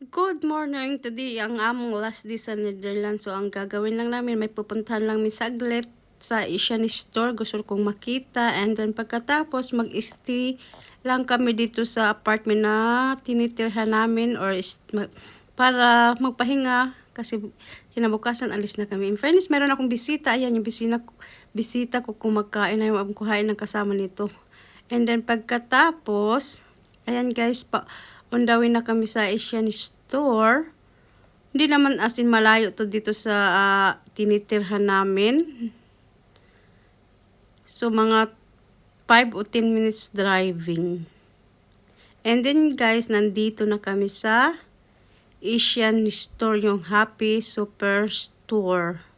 Good morning. Today, ang among last day sa Netherlands. So, ang gagawin lang namin, may pupuntahan lang mi saglit sa Asian store. Gusto kong makita. And then, pagkatapos, mag-stay lang kami dito sa apartment na tinitirhan namin or para magpahinga kasi kinabukasan alis na kami. In fairness, meron akong bisita. Ayan, yung bisita, bisita ko kumakain na yung kuhain ng kasama nito. And then, pagkatapos, ayan guys, pa, undawin na kami sa Asian store. Hindi naman as in malayo to dito sa ah, tinitirhan namin. So, mga 5 o 10 minutes driving. And then guys, nandito na kami sa Asian store, yung Happy Superstore.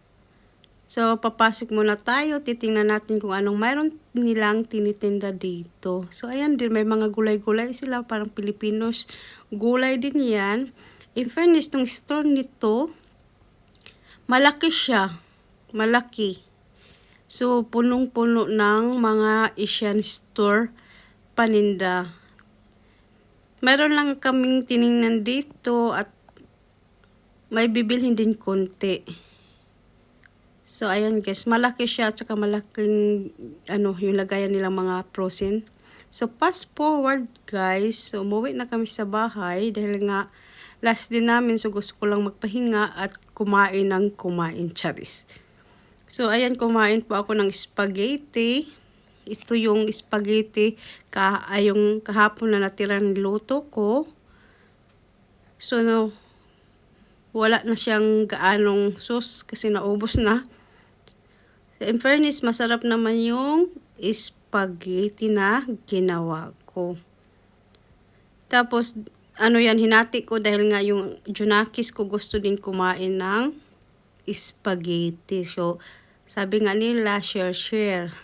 So, papasok muna tayo. Titingnan natin kung anong mayroon nilang tinitinda dito. So, ayan din. May mga gulay-gulay sila. Parang Pilipinos. Gulay din yan. In fairness, tong store nito, malaki siya. Malaki. So, punong-puno ng mga Asian store paninda. Meron lang kaming tiningnan dito at may bibilhin din konti. So, ayan guys, malaki siya at saka malaking ano, yung lagayan nilang mga frozen. So, fast forward guys, so umuwi na kami sa bahay dahil nga last din namin so gusto ko lang magpahinga at kumain ng kumain, charis. So, ayan, kumain po ako ng spaghetti. Ito yung spaghetti ka, ay yung kahapon na natira ng luto ko. So, no, wala na siyang gaanong sauce kasi naubos na. In fairness, masarap naman yung spaghetti na ginawa ko. Tapos, ano yan, hinati ko dahil nga yung junakis ko gusto din kumain ng spaghetti. So, sabi nga nila, share, share.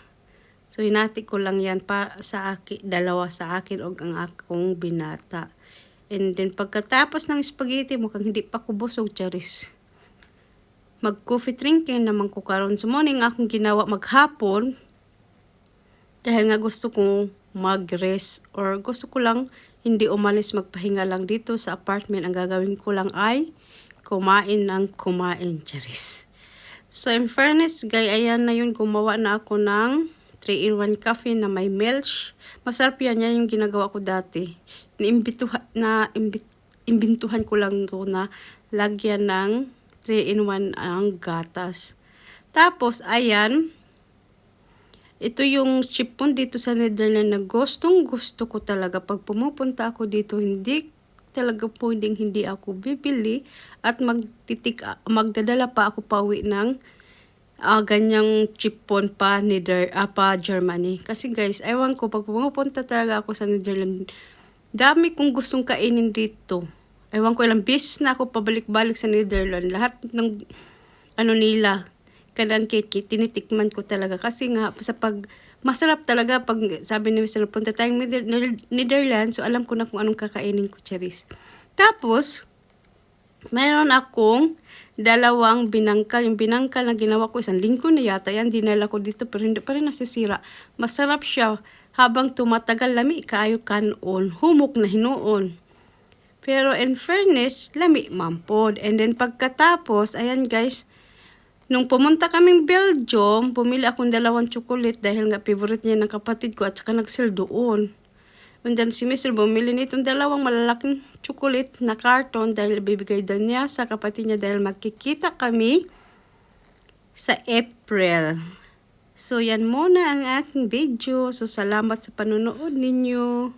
So, hinati ko lang yan pa sa akin, dalawa sa akin o ang akong binata. And then, pagkatapos ng spaghetti, mukhang hindi pa ko busog, charis. Mag-coffee drinking naman ko karon sa morning akong ginawa maghapon. Dahil nga gusto kong mag-rest or gusto ko lang hindi umalis magpahinga lang dito sa apartment. Ang gagawin ko lang ay kumain ng kumain, charis. So, in fairness, gay, ayan na yun, gumawa na ako ng 3-in-1 coffee na may milk. Masarap yan, yan yung ginagawa ko dati. Naimbituhan, na, imbit, imbintuhan ko lang to na lagyan ng 3-in-1 ang gatas. Tapos, ayan, ito yung chipon dito sa Netherlands na gustong gusto ko talaga. Pag pumupunta ako dito, hindi talaga pwedeng hindi ako bibili at magtitik, magdadala pa ako pauwi ng ah, ganyang chipon pa, Nether, ah, pa Germany. Kasi guys, ewan ko, pag pumupunta talaga ako sa Netherlands, dami kong gustong kainin dito. Ewan ko, ilang beses na ako pabalik-balik sa Netherlands. Lahat ng ano nila, kanang cake, tinitikman ko talaga. Kasi nga, sa pag, masarap talaga pag sabi ni Mr. punta tayong Nether- Nether- Netherlands, so alam ko na kung anong kakainin ko, Charis. Tapos, meron akong dalawang binangkal. Yung binangkal na ginawa ko, isang linggo na yata yan, dinala ko dito, pero hindi pa rin nasisira. Masarap siya. Habang tumatagal, lami kaayo kanon. Humok na hinuon. Pero in fairness, lami mampod. And then pagkatapos, ayan guys, Nung pumunta kaming Belgium, bumili akong dalawang chocolate dahil nga favorite niya ng kapatid ko at saka nag-sell doon. And then si Mr. bumili nitong dalawang malalaking chocolate na carton dahil bibigay daw niya sa kapatid niya dahil magkikita kami sa April. So yan muna ang aking video. So salamat sa panonood ninyo.